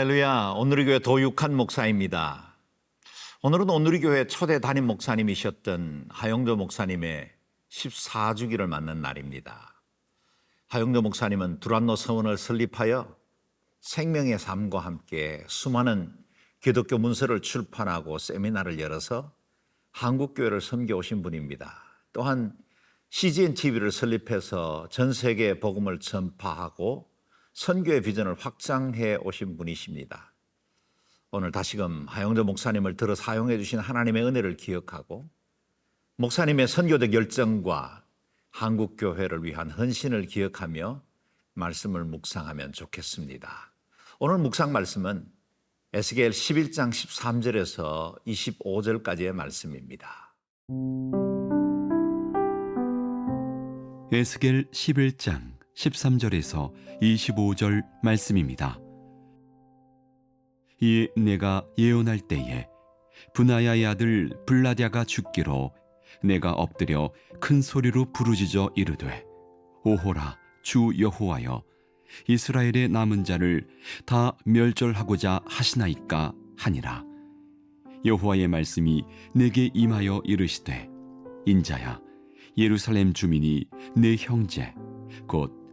할렐루야. 온누리교회 도육한 목사입니다. 오늘은 온누리교회 초대 담임 목사님이셨던 하영조 목사님의 14주기를 맞는 날입니다. 하영조 목사님은 두란노 서원을 설립하여 생명의 삶과 함께 수많은 기독교 문서를 출판하고 세미나를 열어서 한국교회를 섬겨 오신 분입니다. 또한 CGN TV를 설립해서 전 세계에 복음을 전파하고 선교의 비전을 확장해 오신 분이십니다. 오늘 다시금 하영조 목사님을 들어 사용해 주신 하나님의 은혜를 기억하고 목사님의 선교적 열정과 한국 교회를 위한 헌신을 기억하며 말씀을 묵상하면 좋겠습니다. 오늘 묵상 말씀은 에스겔 11장 13절에서 25절까지의 말씀입니다. 에스겔 11장 13절에서 25절 말씀입니다. 이에 내가 예언할 때에 분하야의 아들 블라디아가 죽기로 내가 엎드려 큰 소리로 부르짖어 이르되 오호라 주 여호와여 이스라엘의 남은 자를 다 멸절하고자 하시나이까 하니라 여호와의 말씀이 내게 임하여 이르시되 인자야 예루살렘 주민이 내 형제 곧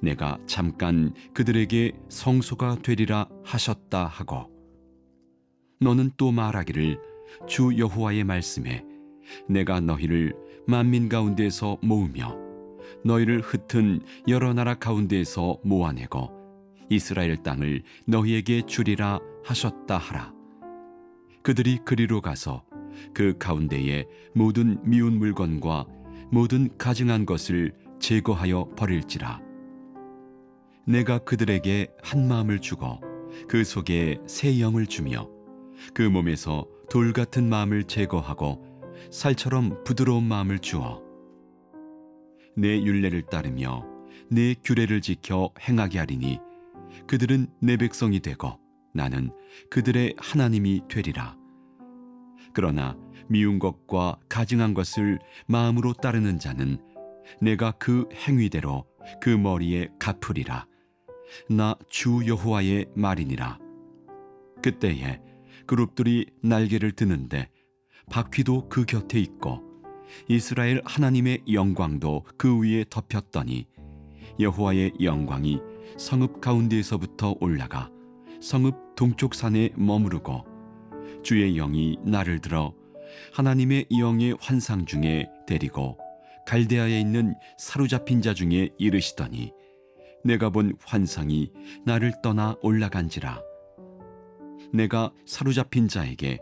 내가 잠깐 그들에게 성소가 되리라 하셨다 하고 너는 또 말하기를 주 여호와의 말씀에 내가 너희를 만민 가운데서 모으며 너희를 흩은 여러 나라 가운데서 모아내고 이스라엘 땅을 너희에게 주리라 하셨다 하라. 그들이 그리로 가서 그 가운데에 모든 미운 물건과 모든 가증한 것을 제거하여 버릴지라 내가 그들에게 한 마음을 주고 그 속에 새 영을 주며 그 몸에서 돌 같은 마음을 제거하고 살처럼 부드러운 마음을 주어 내 율례를 따르며 내 규례를 지켜 행하게 하리니 그들은 내 백성이 되고 나는 그들의 하나님이 되리라. 그러나 미운 것과 가증한 것을 마음으로 따르는 자는 내가 그 행위대로 그 머리에 갚으리라 나 주 여호와의 말이니라. 그때에 그룹들이 날개를 드는데 바퀴도 그 곁에 있고 이스라엘 하나님의 영광도 그 위에 덮였더니 여호와의 영광이 성읍 가운데에서부터 올라가 성읍 동쪽 산에 머무르고 주의 영이 나를 들어 하나님의 영의 환상 중에 데리고 갈대아에 있는 사로잡힌 자 중에 이르시더니 내가 본 환상이 나를 떠나 올라간지라 내가 사로잡힌 자에게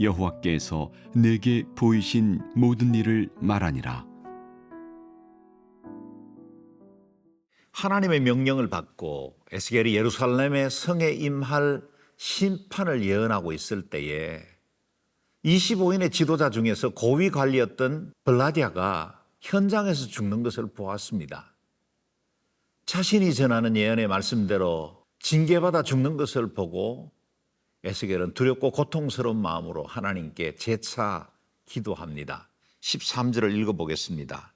여호와께서 내게 보이신 모든 일을 말하니라 하나님의 명령을 받고 에스겔이 예루살렘의 성에 임할 심판을 예언하고 있을 때에 25인의 지도자 중에서 고위 관리였던 블라디아가 현장에서 죽는 것을 보았습니다. 자신이 전하는 예언의 말씀대로 징계받아 죽는 것을 보고 에스겔은 두렵고 고통스러운 마음으로 하나님께 재차 기도합니다. 13절을 읽어보겠습니다.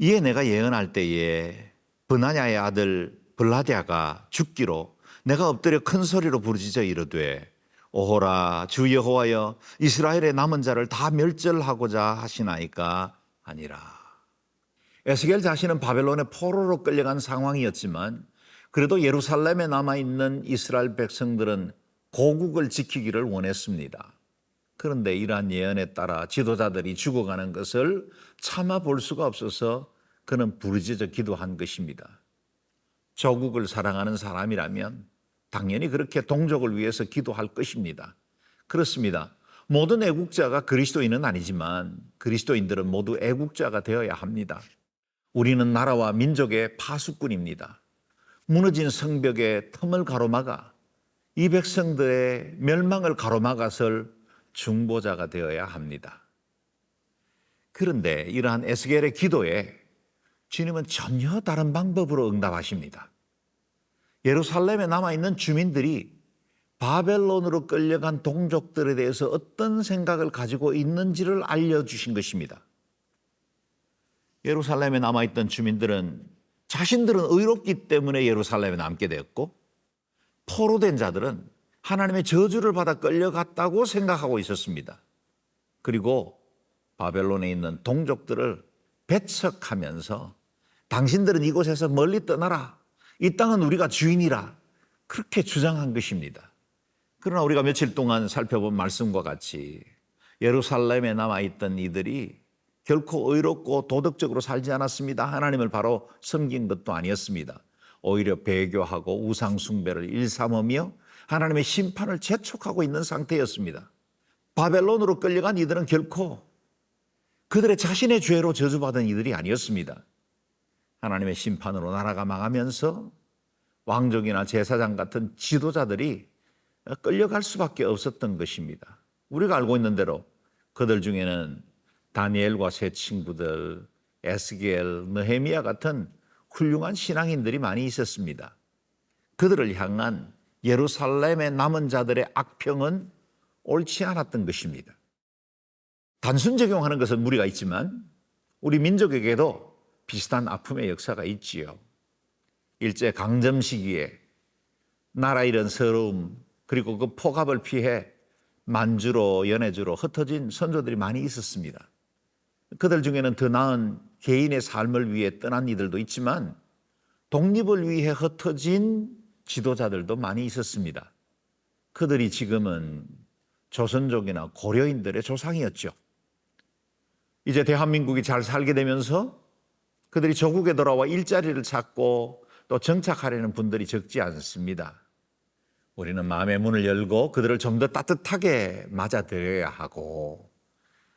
이에 내가 예언할 때에 브나냐의 아들 블라디아가 죽기로 내가 엎드려 큰 소리로 부르짖어 이르되 오호라 주 여호와여 이스라엘의 남은 자를 다 멸절하고자 하시나이까 아니라 에스겔 자신은 바벨론의 포로로 끌려간 상황이었지만 그래도 예루살렘에 남아 있는 이스라엘 백성들은 고국을 지키기를 원했습니다. 그런데 이러한 예언에 따라 지도자들이 죽어가는 것을 참아 볼 수가 없어서 그는 부르짖어 기도한 것입니다. 조국을 사랑하는 사람이라면 당연히 그렇게 동족을 위해서 기도할 것입니다. 그렇습니다. 모든 애국자가 그리스도인은 아니지만 그리스도인들은 모두 애국자가 되어야 합니다. 우리는 나라와 민족의 파수꾼입니다. 무너진 성벽에 틈을 가로막아 이 백성들의 멸망을 가로막아설 중보자가 되어야 합니다. 그런데 이러한 에스겔의 기도에 주님은 전혀 다른 방법으로 응답하십니다. 예루살렘에 남아있는 주민들이 바벨론으로 끌려간 동족들에 대해서 어떤 생각을 가지고 있는지를 알려주신 것입니다. 예루살렘에 남아있던 주민들은 자신들은 의롭기 때문에 예루살렘에 남게 되었고 포로된 자들은 하나님의 저주를 받아 끌려갔다고 생각하고 있었습니다. 그리고 바벨론에 있는 동족들을 배척하면서 당신들은 이곳에서 멀리 떠나라. 이 땅은 우리가 주인이라. 그렇게 주장한 것입니다. 그러나 우리가 며칠 동안 살펴본 말씀과 같이 예루살렘에 남아있던 이들이 결코 의롭고 도덕적으로 살지 않았습니다. 하나님을 바로 섬긴 것도 아니었습니다. 오히려 배교하고 우상숭배를 일삼으며 하나님의 심판을 재촉하고 있는 상태였습니다. 바벨론으로 끌려간 이들은 결코 그들의 자신의 죄로 저주받은 이들이 아니었습니다. 하나님의 심판으로 나라가 망하면서 왕족이나 제사장 같은 지도자들이 끌려갈 수밖에 없었던 것입니다. 우리가 알고 있는 대로 그들 중에는 다니엘과 세 친구들, 에스겔, 느헤미야 같은 훌륭한 신앙인들이 많이 있었습니다. 그들을 향한 예루살렘의 남은 자들의 악평은 옳지 않았던 것입니다. 단순 적용하는 것은 무리가 있지만 우리 민족에게도 비슷한 아픔의 역사가 있지요. 일제 강점 시기에 나라 잃은 서러움 그리고 그 폭압을 피해 만주로 연해주로 흩어진 선조들이 많이 있었습니다. 그들 중에는 더 나은 개인의 삶을 위해 떠난 이들도 있지만 독립을 위해 흩어진 지도자들도 많이 있었습니다. 그들이 지금은 조선족이나 고려인들의 조상이었죠. 이제 대한민국이 잘 살게 되면서 그들이 조국에 돌아와 일자리를 찾고 또 정착하려는 분들이 적지 않습니다. 우리는 마음의 문을 열고 그들을 좀 더 따뜻하게 맞아들여야 하고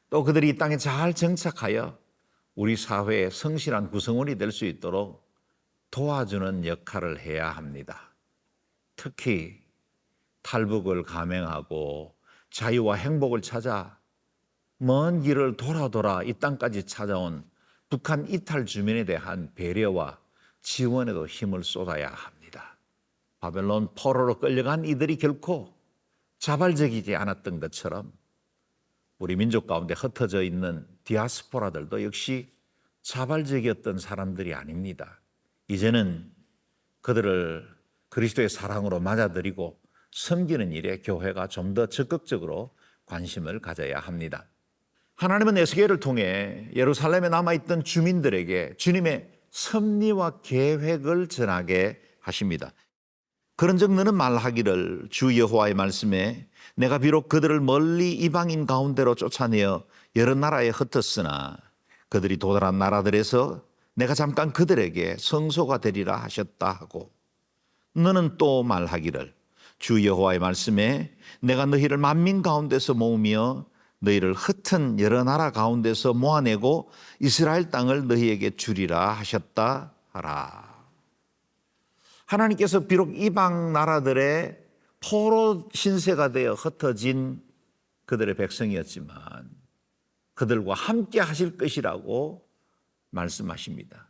또 그들이 이 땅에 잘 정착하여 우리 사회의 성실한 구성원이 될 수 있도록 도와주는 역할을 해야 합니다. 특히 탈북을 감행하고 자유와 행복을 찾아 먼 길을 돌아 돌아 이 땅까지 찾아온 북한 이탈 주민에 대한 배려와 지원에도 힘을 쏟아야 합니다. 바벨론 포로로 끌려간 이들이 결코 자발적이지 않았던 것처럼 우리 민족 가운데 흩어져 있는 디아스포라들도 역시 자발적이었던 사람들이 아닙니다. 이제는 그들을 그리스도의 사랑으로 맞아들이고 섬기는 일에 교회가 좀 더 적극적으로 관심을 가져야 합니다. 하나님은 에스겔을 통해 예루살렘에 남아 있던 주민들에게 주님의 섭리와 계획을 전하게 하십니다. 그런즉 너는 말하기를 주 여호와의 말씀에 내가 비록 그들을 멀리 이방인 가운데로 쫓아내어 여러 나라에 흩었으나 그들이 도달한 나라들에서 내가 잠깐 그들에게 성소가 되리라 하셨다 하고 너는 또 말하기를 주 여호와의 말씀에 내가 너희를 만민 가운데서 모으며 너희를 흩은 여러 나라 가운데서 모아내고 이스라엘 땅을 너희에게 주리라 하셨다 하라. 하나님께서 비록 이방 나라들의 포로 신세가 되어 흩어진 그들의 백성이었지만 그들과 함께 하실 것이라고 말씀하십니다.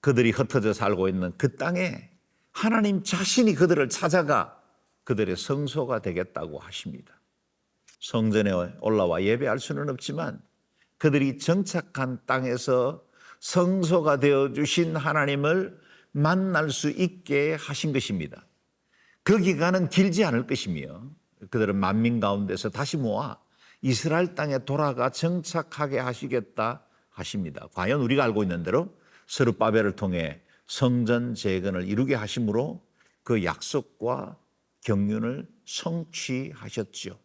그들이 흩어져 살고 있는 그 땅에 하나님 자신이 그들을 찾아가 그들의 성소가 되겠다고 하십니다. 성전에 올라와 예배할 수는 없지만 그들이 정착한 땅에서 성소가 되어 주신 하나님을 만날 수 있게 하신 것입니다. 그 기간은 길지 않을 것이며 그들은 만민 가운데서 다시 모아 이스라엘 땅에 돌아가 정착하게 하시겠다 하십니다. 과연 우리가 알고 있는 대로 스룹바벨을 통해 성전 재건을 이루게 하심으로 그 약속과 경륜을 성취하셨죠.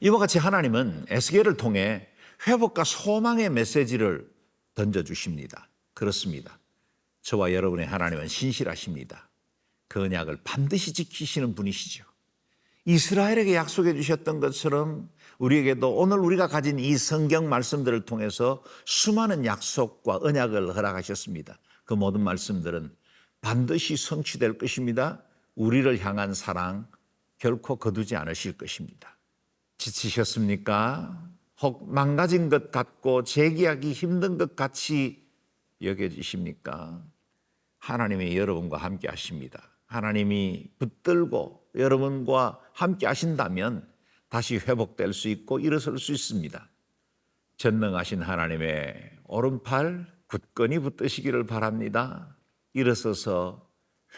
이와 같이 하나님은 에스겔을 통해 회복과 소망의 메시지를 던져 주십니다. 그렇습니다. 저와 여러분의 하나님은 신실하십니다. 그 언약을 반드시 지키시는 분이시죠. 이스라엘에게 약속해 주셨던 것처럼 우리에게도 오늘 우리가 가진 이 성경 말씀들을 통해서 수많은 약속과 언약을 허락하셨습니다. 그 모든 말씀들은 반드시 성취될 것입니다. 우리를 향한 사랑, 결코 거두지 않으실 것입니다. 지치셨습니까? 혹 망가진 것 같고 재기하기 힘든 것 같이 여겨지십니까? 하나님이 여러분과 함께 하십니다. 하나님이 붙들고 여러분과 함께 하신다면 다시 회복될 수 있고 일어설 수 있습니다. 전능하신 하나님의 오른팔 굳건히 붙드시기를 바랍니다. 일어서서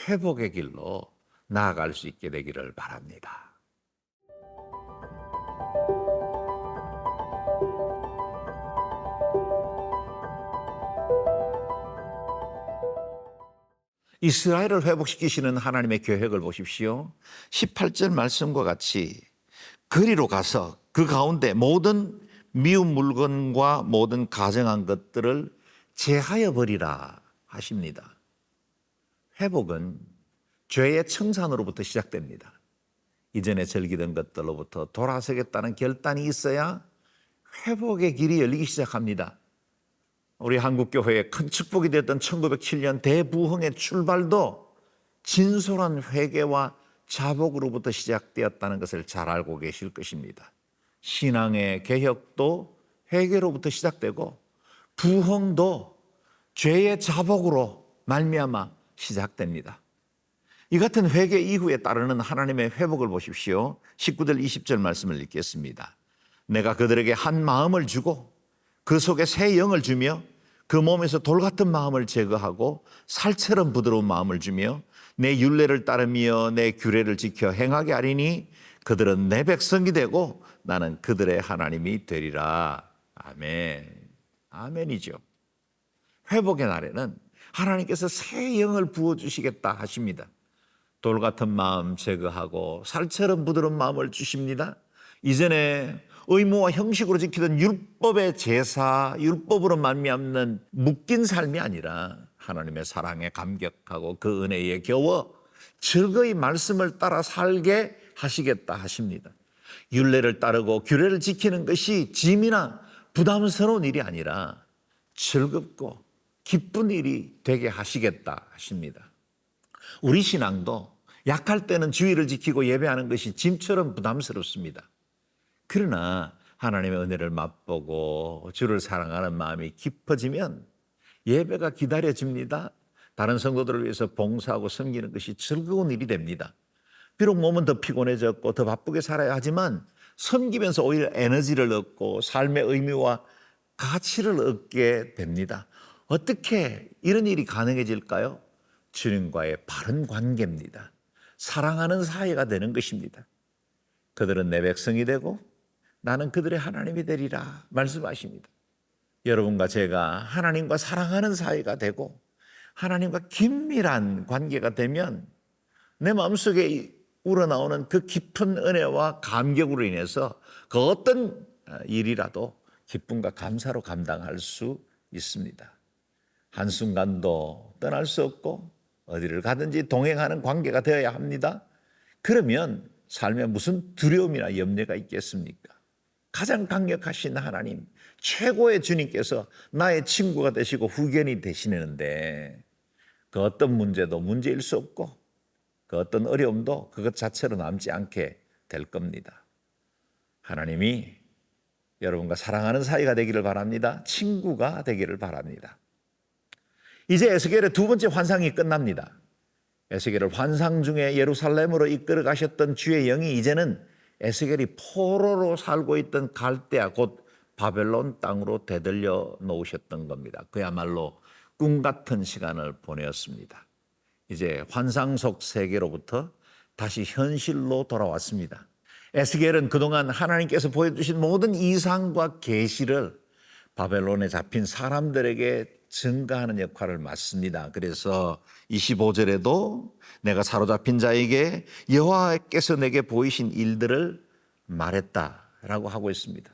회복의 길로 나아갈 수 있게 되기를 바랍니다. 이스라엘을 회복시키시는 하나님의 계획을 보십시오. 18절 말씀과 같이 그리로 가서 그 가운데 모든 미운 물건과 모든 가정한 것들을 제하여 버리라 하십니다. 회복은 죄의 청산으로부터 시작됩니다. 이전에 즐기던 것들로부터 돌아서겠다는 결단이 있어야 회복의 길이 열리기 시작합니다. 우리 한국교회의 큰 축복이 됐던 1907년 대부흥의 출발도 진솔한 회개와 자복으로부터 시작되었다는 것을 잘 알고 계실 것입니다. 신앙의 개혁도 회개로부터 시작되고 부흥도 죄의 자복으로 말미암아 시작됩니다. 이 같은 회개 이후에 따르는 하나님의 회복을 보십시오. 19절 20절 말씀을 읽겠습니다. 내가 그들에게 한 마음을 주고 그 속에 새 영을 주며 그 몸에서 돌 같은 마음을 제거하고 살처럼 부드러운 마음을 주며 내 윤례를 따르며 내 규례를 지켜 행하게 하리니 그들은 내 백성이 되고 나는 그들의 하나님이 되리라. 아멘. 아멘이죠. 회복의 날에는 하나님께서 새 영을 부어 주시겠다 하십니다. 돌 같은 마음 제거하고 살처럼 부드러운 마음을 주십니다. 이전에 의무와 형식으로 지키던 율법의 제사, 율법으로 말미암는 묶인 삶이 아니라 하나님의 사랑에 감격하고 그 은혜에 겨워 즐거이 말씀을 따라 살게 하시겠다 하십니다. 율례를 따르고 규례를 지키는 것이 짐이나 부담스러운 일이 아니라 즐겁고 기쁜 일이 되게 하시겠다 하십니다. 우리 신앙도 약할 때는 주의를 지키고 예배하는 것이 짐처럼 부담스럽습니다. 그러나 하나님의 은혜를 맛보고 주를 사랑하는 마음이 깊어지면 예배가 기다려집니다. 다른 성도들을 위해서 봉사하고 섬기는 것이 즐거운 일이 됩니다. 비록 몸은 더 피곤해졌고 더 바쁘게 살아야 하지만 섬기면서 오히려 에너지를 얻고 삶의 의미와 가치를 얻게 됩니다. 어떻게 이런 일이 가능해질까요? 주님과의 바른 관계입니다. 사랑하는 사이가 되는 것입니다. 그들은 내 백성이 되고 나는 그들의 하나님이 되리라 말씀하십니다. 여러분과 제가 하나님과 사랑하는 사이가 되고 하나님과 긴밀한 관계가 되면 내 마음속에 우러나오는 그 깊은 은혜와 감격으로 인해서 그 어떤 일이라도 기쁨과 감사로 감당할 수 있습니다. 한순간도 떠날 수 없고 어디를 가든지 동행하는 관계가 되어야 합니다. 그러면 삶에 무슨 두려움이나 염려가 있겠습니까? 가장 강력하신 하나님, 최고의 주님께서 나의 친구가 되시고 후견이 되시는데 그 어떤 문제도 문제일 수 없고 그 어떤 어려움도 그것 자체로 남지 않게 될 겁니다. 하나님이 여러분과 사랑하는 사이가 되기를 바랍니다. 친구가 되기를 바랍니다. 이제 에스겔의 두 번째 환상이 끝납니다. 에스겔을 환상 중에 예루살렘으로 이끌어 가셨던 주의 영이 이제는 에스겔이 포로로 살고 있던 갈대아 곧 바벨론 땅으로 되돌려 놓으셨던 겁니다. 그야말로 꿈 같은 시간을 보내었습니다. 이제 환상 속 세계로부터 다시 현실로 돌아왔습니다. 에스겔은 그동안 하나님께서 보여주신 모든 이상과 계시를 바벨론에 잡힌 사람들에게 증가하는 역할을 맡습니다. 그래서 25절에도 내가 사로잡힌 자에게 여호와께서 내게 보이신 일들을 말했다라고 하고 있습니다.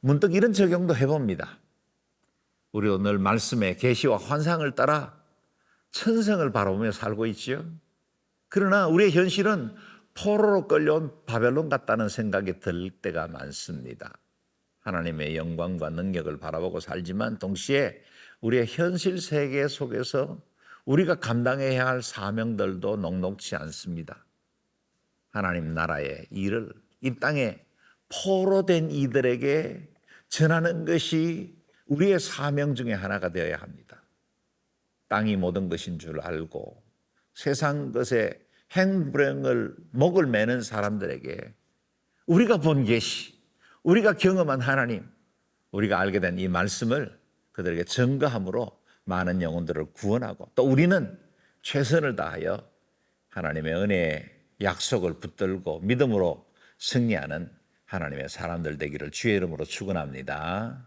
문득 이런 적용도 해봅니다. 우리 오늘 말씀의 계시와 환상을 따라 천성을 바라보며 살고 있지요. 그러나 우리의 현실은 포로로 끌려온 바벨론 같다는 생각이 들 때가 많습니다. 하나님의 영광과 능력을 바라보고 살지만 동시에 우리의 현실 세계 속에서 우리가 감당해야 할 사명들도 녹록치 않습니다. 하나님 나라의 일을 이 땅에 포로 된 이들에게 전하는 것이 우리의 사명 중에 하나가 되어야 합니다. 땅이 모든 것인 줄 알고 세상 것에 행불행을 목을 매는 사람들에게 우리가 본 계시, 우리가 경험한 하나님, 우리가 알게 된 이 말씀을 그들에게 증거함으로 많은 영혼들을 구원하고 또 우리는 최선을 다하여 하나님의 은혜의 약속을 붙들고 믿음으로 승리하는 하나님의 사람들 되기를 주의 이름으로 축원합니다.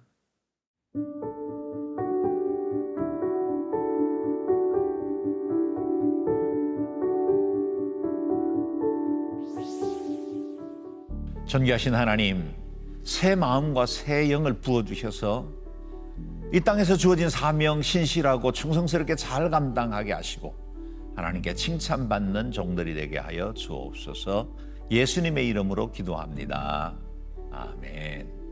존귀하신 하나님, 새 마음과 새 영을 부어 주셔서 이 땅에서 주어진 사명 신실하고 충성스럽게 잘 감당하게 하시고 하나님께 칭찬받는 종들이 되게 하여 주옵소서. 예수님의 이름으로 기도합니다. 아멘.